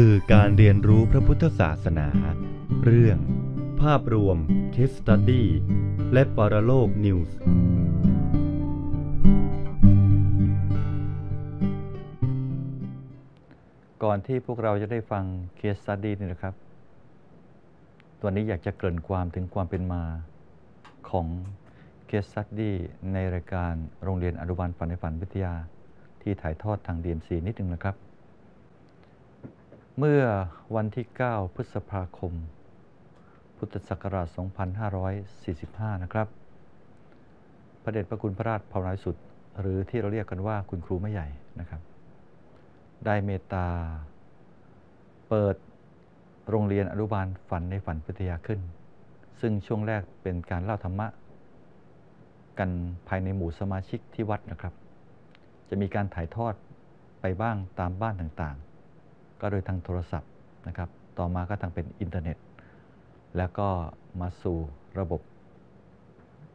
สื่อการเรียนรู้พระพุทธศาสนา เรื่อง ภาพรวม Case Study และปรโลกนิวส์ก่อนที่พวกเราจะได้ฟังเคสสต u d y นี่นะครับ ตัวนี้อยากจะเกริ่นความถึงความเป็นมาของเคสสต u d y ในรายการโรงเรียนอนุบาลฝันในฝันวิทยา ที่ถ่ายทอดทาง DMC นิดนึงนะครับ เมื่อวันที่ 9 พฤษภาคม พุทธศักราช 2545 นะครับ พระเดชพระคุณพระราชภาวนาสุทธิ์หรือที่เราเรียกกันว่าคุณครูไม่ใหญ่นะครับ ได้เมตตา เปิดโรงเรียนอนุบาลฝันในฝันพิทยาขึ้น ซึ่งช่วงแรกเป็นการเล่าธรรมะ กันภายในหมู่สมาชิกที่วัดนะครับ จะมีการถ่ายทอดไปบ้างตามบ้านต่างๆ ก็โดยทางโทรศัพท์นะครับ ต่อมาก็ทางเป็นอินเทอร์เน็ต แล้วก็มาสู่ระบบ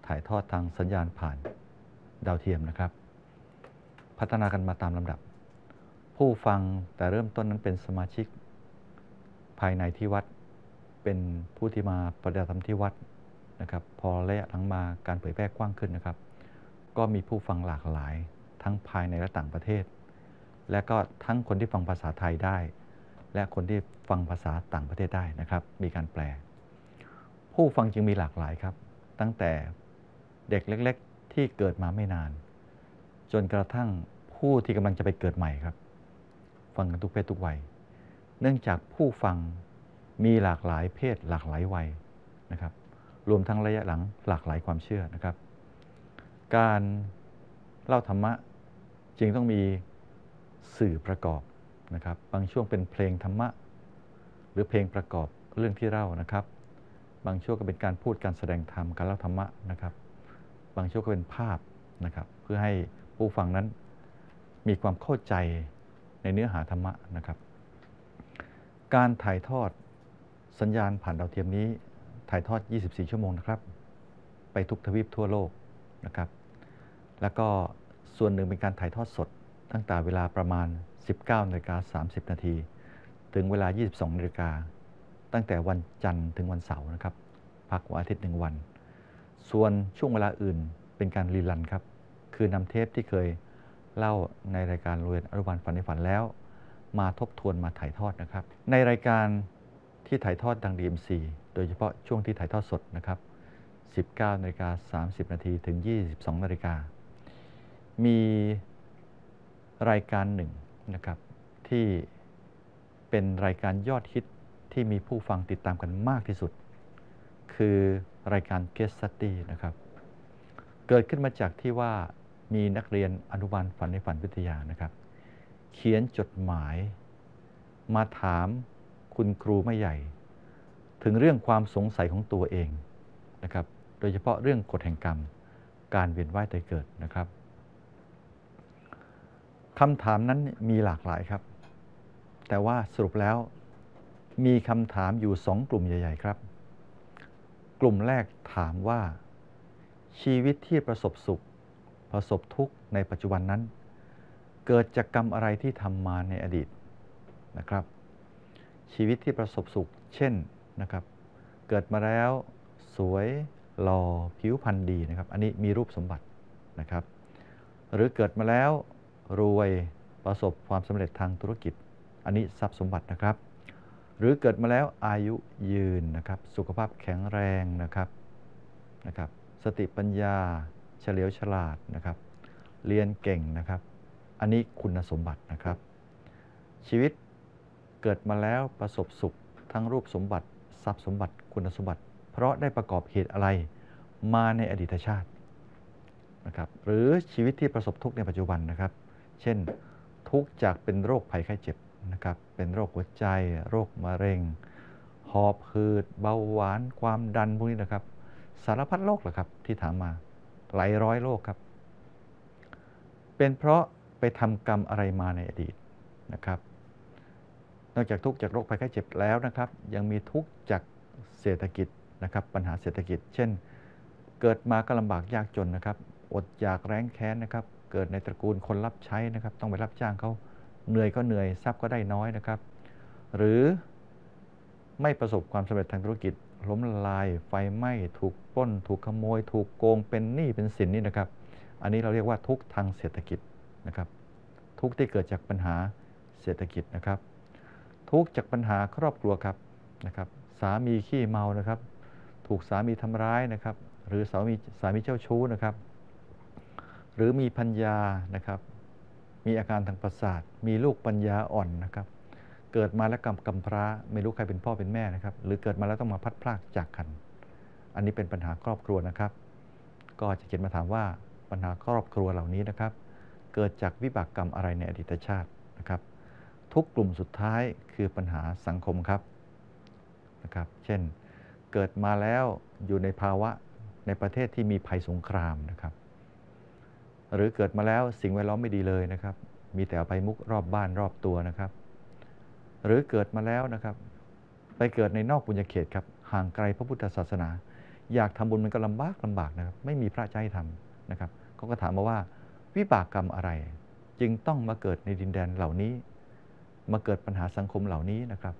ถ่ายทอดทางสัญญาณผ่านดาวเทียมนะครับ พัฒนากันมาตามลำดับ ผู้ฟังแต่เริ่มต้นนั้นเป็นสมาชิกภายในที่วัด เป็นผู้ที่มาปฏิบัติธรรมที่วัดนะครับ พอระยะหลังมาการเผยแพร่กว้างขึ้นนะครับ ก็มีผู้ฟังหลากหลายทั้งภายในและต่างประเทศ และก็ทั้งคนที่ฟังภาษาไทยได้ และคนที่ฟังภาษาต่างประเทศได้นะครับ มีการแปล ผู้ฟังจึงมีหลากหลายครับ ตั้งแต่เด็กเล็ก ๆ ที่เกิดมาไม่นาน จนกระทั่งผู้ที่กำลังจะไปเกิดใหม่ครับ ฟังกันทุกเพศทุกวัย เนื่องจากผู้ฟังมีหลากหลายเพศหลากหลายวัยนะครับ รวมทั้งระยะหลังหลากหลายความเชื่อนะครับ การเล่าธรรมะจึงต้องมีสื่อประกอบ นะครับ บางช่วงเป็นเพลงธรรมะ หรือเพลงประกอบเรื่องที่เล่านะครับ บางช่วงก็เป็นการพูดการแสดงธรรมการเล่าธรรมะนะครับ บางช่วงก็เป็นภาพนะครับ เพื่อให้ผู้ฟังนั้นมีความเข้าใจในเนื้อหาธรรมะนะครับ การถ่ายทอดสัญญาณผ่านดาวเทียมนี้ถ่ายทอด 24 ชั่วโมงนะครับ ไปทุกทวีปทั่วโลกนะครับ แล้วก็ส่วนหนึ่งเป็นการถ่ายทอดสดตั้งแต่เวลาประมาณ 19นาฬิกา30 นาที ถึงเวลา 22นาฬิกา ตั้งแต่วันจันทร์ถึงวันเสาร์นะครับ พักวันอาทิตย์หนึ่งวัน ส่วนช่วงเวลาอื่นเป็นการรีลันครับ คือนำเทปที่เคยเล่าในรายการรงเรียนอนุบาลฝันในฝันแล้ว มาทบทวนมาถ่ายทอดนะครับ ในรายการที่ถ่ายทอดทาง DMC โดยเฉพาะช่วงที่ถ่ายทอดสดนะครับ 19นาฬิกา30 นาทีถึง 22นาฬิกามีรายการหนึ่ง นะครับ ที่เป็นรายการยอดฮิตที่มีผู้ฟังติดตามกันมากที่สุด คือรายการ Guest Study นะครับ เกิดขึ้นมาจากที่ว่ามีนักเรียนอนุบาลฝันในฝันวิทยานะครับ เขียนจดหมาย มาถามคุณครูไม่ใหญ่ ถึงเรื่องความสงสัยของตัวเองนะครับ โดยเฉพาะเรื่องกฎแห่งกรรม การเวียนว่ายตายเกิดนะครับ คำถามนั้นมีหลากหลายครับ แต่ว่าสรุปแล้วมีคำถามอยู่สองกลุ่มใหญ่ ๆ ครับ กลุ่มแรกถามว่า ชีวิตที่ประสบสุข ประสบทุกข์ในปัจจุบันนั้น เกิดจากกรรมอะไรที่ทำมาในอดีตนะครับ ชีวิตที่ประสบสุข เช่นนะครับ เกิดมาแล้ว สวยหล่อผิวพรรณดีนะครับ อันนี้มีรูปสมบัตินะครับ หรือเกิดมาแล้ว รวยประสบความสำเร็จทางธุรกิจ อันนี้ทรัพย์สมบัตินะครับ หรือเกิดมาแล้วอายุยืนนะครับ สุขภาพแข็งแรงนะครับนะครับ สติปัญญา เฉลียวฉลาดนะครับ เรียนเก่งนะครับ อันนี้คุณสมบัตินะครับ ชีวิตเกิดมาแล้วประสบสุขทั้งรูปสมบัติ ทรัพย์สมบัติคุณสมบัติ เพราะได้ประกอบเหตุอะไรมาในอดีตชาตินะครับ หรือชีวิตที่ประสบทุกข์ในปัจจุบันนะครับ เช่น ทุกจากเป็นโรคภัยไข้เจ็บนะครับ เป็นโรคหัวใจ โรคมะเร็ง หอบหืด เบาหวาน ความดันพวกนี้นะครับ สารพัดโรคแหละครับที่ถามมา หลายร้อยโรคครับ เป็นเพราะไปทำกรรมอะไรมาในอดีตนะครับ นอกจากทุกจากโรคภัยไข้เจ็บแล้วนะครับ ยังมีทุกจากเศรษฐกิจนะครับ ปัญหาเศรษฐกิจ เช่น เกิดมาก็ลำบากยากจนนะครับ อดอยากแร้งแค้นนะครับ เกิดในตระกูลคนรับใช้นะครับ ต้องไปรับจ้างเขาเหนื่อยก็เหนื่อยทรัพย์ก็ได้น้อยนะครับ หรือไม่ประสบความสำเร็จทางธุรกิจ ล้มละลาย ไฟไหม้ถูกปล้น ถูกขโมย ถูกโกงเป็นหนี้เป็นสินนี่นะครับ อันนี้เราเรียกว่าทุกข์ทางเศรษฐกิจนะครับ ทุกข์ที่เกิดจากปัญหาเศรษฐกิจนะครับ ทุกข์จากปัญหาครอบครัวครับนะครับ สามีขี้เมานะครับ ถูกสามีทำร้ายนะครับ หรือสามีสามีเจ้าชู้นะครับ หรือมีพัญญานะครับ มีอาการทางประสาท มีลูกปัญญาอ่อนนะครับ เกิดมาแล้วกำกำพร้าไม่รู้ใครเป็นพ่อเป็นแม่นะครับ หรือเกิดมาแล้วต้องมาพัดพรากจากกัน อันนี้เป็นปัญหาครอบครัวนะครับ ก็จะเขียนมาถามว่าปัญหาครอบครัวเหล่านี้นะครับ เกิดจากวิบากกรรมอะไรในอดีตชาตินะครับ ทุกกลุ่มสุดท้ายคือปัญหาสังคมครับนะครับ เช่น เกิดมาแล้วอยู่ในภาวะในประเทศที่มีภัยสงครามนะครับ หรือเกิดมาแล้วสิ่งแวดล้อมไม่ดีเลยนะครับ มีแต่ไปมุกรอบบ้านรอบตัวนะครับ หรือเกิดมาแล้วนะครับ ไปเกิดในนอกบุญญาเขตครับห่างไกลพระพุทธศาสนา อยากทำบุญมันก็ลำบากลำบากนะครับ ไม่มีพระจให้ทำนะครับเขาก็ถามมาว่าวิบากกรรมอะไร จึงต้องมาเกิดในดินแดนเหล่านี้ มาเกิดปัญหาสังคมเหล่านี้นะครับ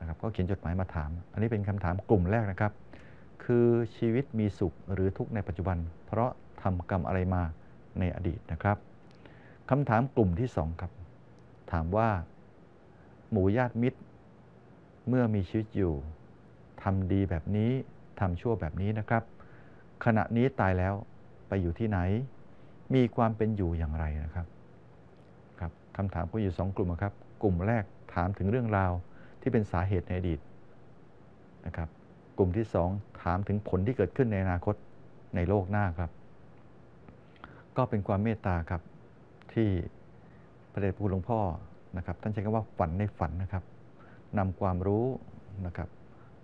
นะครับ ก็เขียนจดหมายมาถาม อันนี้เป็นคำถามกลุ่มแรกนะครับ คือชีวิตมีสุขหรือทุกข์ในปัจจุบัน เพราะทำกรรมอะไรมา ในอดีตนะครับคำถามกลุ่มที่สองครับ ถามว่า หมู่ญาติมิตร เมื่อมีชีวิตอยู่ทำดีแบบนี้ทำชั่วแบบนี้นะครับ ขณะนี้ตายแล้วไปอยู่ที่ไหน มีความเป็นอยู่อย่างไรนะครับครับคำถามก็อยู่สองกลุ่มครับ กลุ่มแรกถามถึงเรื่องราวที่เป็นสาเหตุในอดีตนะครับ กลุ่มที่สองถามถึงผลที่เกิดขึ้นในอนาคตในโลกหน้าครับ ก็เป็นความเมตตาครับที่พระเดชพระคุณหลวงพ่อนะครับท่านใช้คำว่าฝันในฝันนะครับนำความรู้นะครับ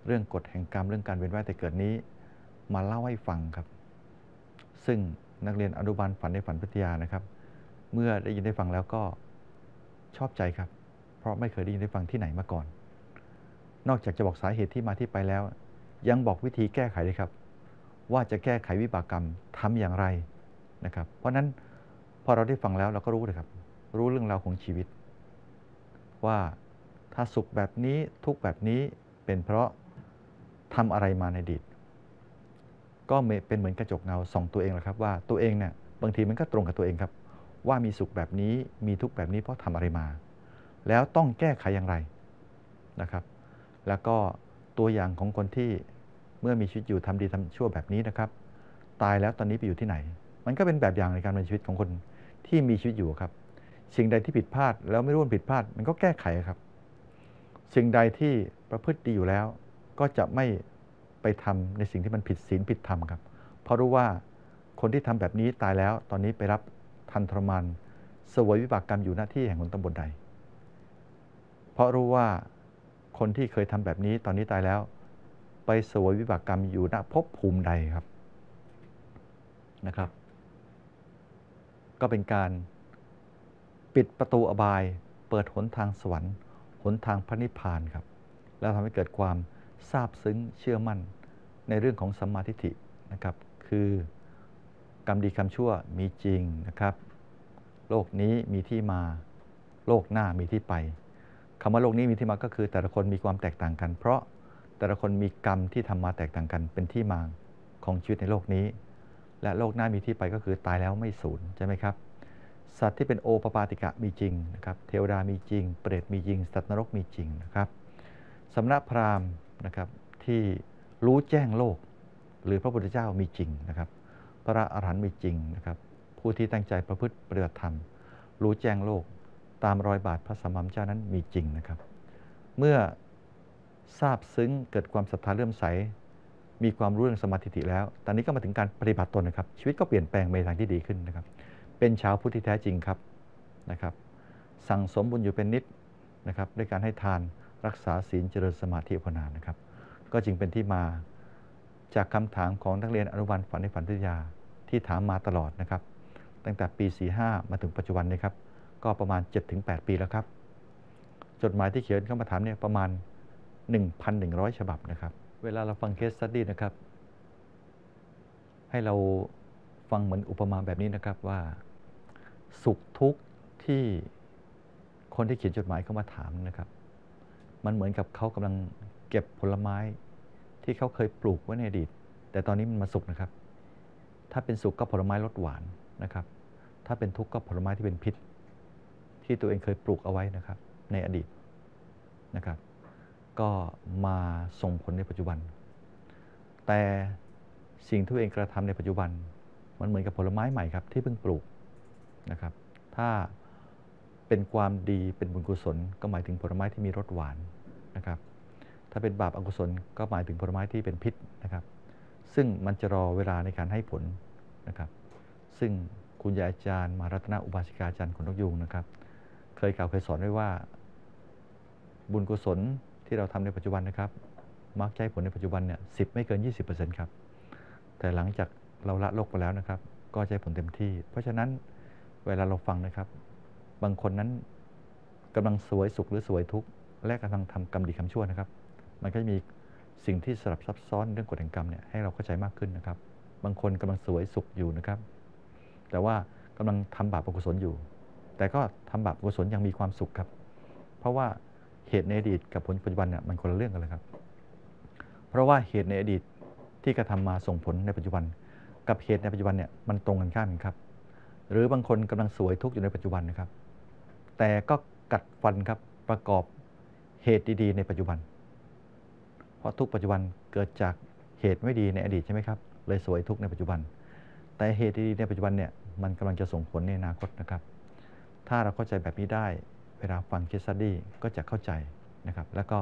เรื่องกฎแห่งกรรมเรื่องการเวียนว่ายแต่เกิดนี้มาเล่าให้ฟังครับ ซึ่งนักเรียนอนุบาลฝันในฝันพิทยานะครับ เมื่อได้ยินได้ฟังแล้วก็ชอบใจครับ เพราะไม่เคยได้ยินได้ฟังที่ไหนมาก่อน นอกจากจะบอกสาเหตุที่มาที่ไปแล้ว ยังบอกวิธีแก้ไขเลยครับ ว่าจะแก้ไขวิบากกรรมทำอย่างไร นะครับ เพราะนั้นพอเราได้ฟังแล้วเราก็รู้เลยครับ รู้เรื่องราวของชีวิต ว่าถ้าสุขแบบนี้ทุกแบบนี้เป็นเพราะทำอะไรมาในอดีตก็เป็นเหมือนกระจกเงาส่องตัวเองแหละครับ ว่าตัวเองเนี่ยบางทีมันก็ตรงกับตัวเองครับ ว่ามีสุขแบบนี้มีทุกแบบนี้เพราะทำอะไรมา แล้วต้องแก้ไขอย่างไรนะครับ แล้วก็ตัวอย่างของคนที่เมื่อมีชีวิตอยู่ทำดีทำชั่วแบบนี้นะครับ ตายแล้วตอนนี้ไปอยู่ที่ไหน มันก็เป็นแบบอย่างในการดำเนินชีวิตของคนที่มีชีวิตอยู่ครับสิ่งใดที่ผิดพลาดแล้วไม่รู้ว่าผิดพลาด มันก็แก้ไขครับสิ่งใดที่ประพฤติดีอยู่แล้ว ก็จะไม่ไปทำในสิ่งที่มันผิดศีลผิดธรรมครับ เพราะรู้ว่าคนที่ทำแบบนี้ตายแล้ว ตอนนี้ไปรับทันทรมานสวยวิบากกรรมอยู่หน้าที่แห่งหนตำบลใด เพราะรู้ว่าคนที่เคยทำแบบนี้ตอนนี้ตายแล้ว ไปสวยวิบากกรรมอยู่ณภพภูมิใดครับนะครับ ก็เป็นการปิดประตูอบาย เปิดหนทางสวรรค์ หนทางพระนิพพานครับ แล้วทำให้เกิดความซาบซึ้งเชื่อมั่นในเรื่องของสัมมาทิฏฐินะครับ คือกรรมดีกรรมชั่วมีจริงนะครับ โลกนี้มีที่มา โลกหน้ามีที่ไปคำว่าโลกนี้มีที่มาก็คือ แต่ละคนมีความแตกต่างกัน เพราะแต่ละคนมีกรรมที่ทำมาแตกต่างกันเป็นที่มาของชีวิตในโลกนี้ และโลกหน้ามีที่ไปก็คือตายแล้วไม่สูญใช่ไหมครับ สัตว์ที่เป็นโอปปาติกะมีจริงนะครับ เทวดามีจริง เปรตมีจริง สัตว์นรกมีจริงนะครับสำนักพราหมณ์นะครับที่รู้แจ้งโลก หรือพระพุทธเจ้ามีจริงนะครับ พระอรหันต์มีจริงนะครับ ผู้ที่ตั้งใจประพฤติปฏิบัติธรรม รู้แจ้งโลก ตามรอยบาทพระสัมมาสัมพุทธเจ้านั้นมีจริงนะครับ เมื่อทราบซึ้งเกิดความศรัทธาเลื่อมใส มีความรู้เรื่องสมาธิแล้ว ตอนนี้ก็มาถึงการปฏิบัติตนนะครับ ชีวิตก็เปลี่ยนแปลงไปทางที่ดีขึ้นนะครับ เป็นชาวพุทธที่แท้จริงครับนะครับ สั่งสมบุญอยู่เป็นนิดนะครับด้วยการให้ทานรักษาศีลเจริญสมาธิภาวนานะครับ ก็จึงเป็นที่มาจากคำถามของนักเรียนอนุบาลฝันในฝันทิยาที่ถามมาตลอดนะครับ ตั้งแต่ปี 45 มาถึงปัจจุบันนะครับ ก็ประมาณ 7-8 ปีแล้วครับ จดหมายที่เขียนเข้ามาถามเนี่ยประมาณ 1,100 ฉบับนะครับ เวลาเราฟังเคสสตดี้นะครับ ให้เราฟังเหมือนอุปมาแบบนี้นะครับว่าสุขทุกข์ที่คนที่เขียนจดหมายเข้ามาถามนะครับ มันเหมือนกับเขากำลังเก็บผลไม้ที่เขาเคยปลูกไว้ในอดีต แต่ตอนนี้มันมาสุกนะครับ ถ้าเป็นสุกก็ผลไม้รสหวานนะครับ ถ้าเป็นทุกข์ก็ผลไม้ที่เป็นพิษ ที่ตัวเองเคยปลูกเอาไว้นะครับ ในอดีตนะครับ ก็มาส่งผลในปัจจุบัน แต่สิ่งที่ตัวเองกระทำในปัจจุบัน มันเหมือนกับผลไม้ใหม่ครับที่เพิ่งปลูกนะครับ ถ้าเป็นความดีเป็นบุญกุศล ก็หมายถึงผลไม้ที่มีรสหวานนะครับ ถ้าเป็นบาปอกุศลก็หมายถึงผลไม้ที่เป็นพิษนะครับ ซึ่งมันจะรอเวลาในการให้ผลนะครับ ซึ่งคุณยายอาจารย์มารัตนอุบาสิกาอาจารย์ขนนกยูงนะครับ เคยกล่าวเคยสอนไว้ว่าบุญกุศล ที่เราทำในปัจจุบันนะครับ มักให้ผลในปัจจุบันเนี่ยสิไม่เกิน 20%ครับ แต่หลังจากเราละโลกไปแล้วนะครับ ก็ให้ผลเต็มที่ เพราะฉะนั้นเวลาเราฟังนะครับ บางคนนั้นกำลังสวยสุขหรือสวยทุกข์และกำลังทำกรรมดีกรรมชั่วนะครับ มันก็จะมีสิ่งที่สลับซับซ้อนเรื่องกฎแห่งกรรมเนี่ยให้เราเข้าใจมากขึ้นนะครับ บางคนกำลังสวยสุขอยู่นะครับ แต่ว่ากำลังทำบาปอกุศลอยู่ แต่ก็ทำบาปอกุศลยังมีความสุขครับ เพราะว่า เหตุในอดีตกับผลปัจจุบันเนี่ยมันคนละเรื่องกันเลยครับ เพราะว่าเหตุในอดีตที่กระทำมาส่งผลในปัจจุบัน กับเหตุในปัจจุบันเนี่ยมันตรงกันข้ามกันครับ หรือบางคนกำลังสวยทุกข์อยู่ในปัจจุบันนะครับ แต่ก็กัดฟันครับประกอบเหตุดีๆในปัจจุบัน เพราะทุกปัจจุบันเกิดจากเหตุไม่ดีในอดีตใช่ไหมครับ เลยสวยทุกข์ในปัจจุบัน แต่เหตุดีๆในปัจจุบันเนี่ยมันกำลังจะส่งผลในอนาคตนะครับ ถ้าเราเข้าใจแบบนี้ได้ เวลาฟังเคสซัดดี้ก็จะเข้าใจนะครับ แล้วก็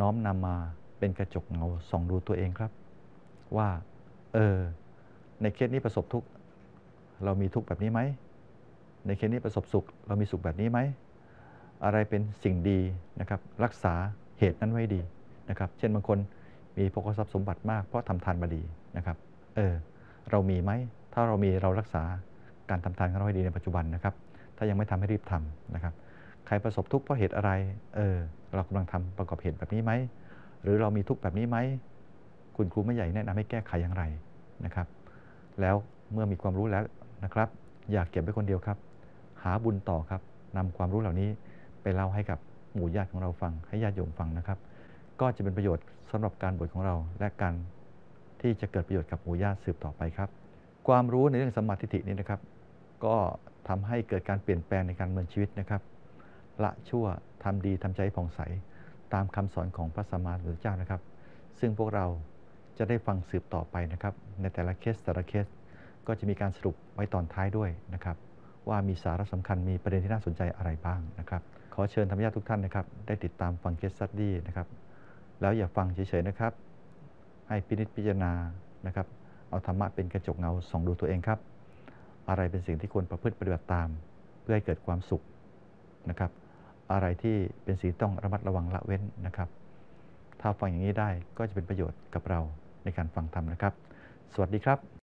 น้อมนำมาเป็นกระจกเงาส่องดูตัวเองครับ ว่าเออในเคสนี้ประสบทุกเรามีทุกแบบนี้ไหม ในเคสนี้ประสบสุข เรามีสุขแบบนี้ไหม อะไรเป็นสิ่งดีนะครับ รักษาเหตุนั้นไว้ดีนะครับ เช่นบางคนมีพกทรัพย์สมบัติมากเพราะทำทานมาดีนะครับ เออ เรามีไหม ถ้าเรามีเรารักษาการทำทานของเราให้ดีในปัจจุบันนะครับ ถ้ายังไม่ทำให้รีบทำนะครับ ใครประสบทุกข์เพราะเหตุอะไร เออ เรากำลังทำประกอบเหตุแบบนี้ไหม หรือเรามีทุกข์แบบนี้ไหม คุณครูไม่ใหญ่แนะนำให้แก้ไขอย่างไรนะครับ แล้วเมื่อมีความรู้แล้วนะครับ อยากเก็บไว้คนเดียวครับ หาบุญต่อครับนำความรู้เหล่านี้ไปเล่าให้กับหมู่ญาติของเราฟัง ให้ญาติโยมฟังนะครับ ก็จะเป็นประโยชน์สำหรับการบวชของเรา และการที่จะเกิดประโยชน์กับหมู่ญาติสืบต่อไปครับ ความรู้ในเรื่องสมาธินี้นะครับ ก็ทำให้เกิดการเปลี่ยนแปลงในการดำเนินชีวิตนะครับ ละชั่วทำดีทำใจผ่องใส ตามคำสอนของพระสัมมาสัมพุทธเจ้านะครับ ซึ่งพวกเราจะได้ฟังสืบต่อไปนะครับ ในแต่ละเคสแต่ละเคสก็จะมีการสรุปไว้ตอนท้ายด้วยนะครับ ว่ามีสาระสำคัญมีประเด็นที่น่าสนใจอะไรบ้างนะครับ ขอเชิญธรรมญาติทุกท่านนะครับ ได้ติดตามฟังเคสซัดดี้นะครับ แล้วอย่าฟังเฉยๆนะครับ ให้พินิจพิจารณานะครับ เอาธรรมะเป็นกระจกเงาส่องดูตัวเองครับ อะไรเป็นสิ่งที่ควรประพฤติปฏิบัติตาม เพื่อให้เกิดความสุขนะครับ อะไรที่เป็นสิ่งต้องระมัดระวังละเว้นนะครับ ถ้าฟังอย่างนี้ได้ก็จะเป็นประโยชน์กับเราในการฟังธรรมนะครับ สวัสดีครับ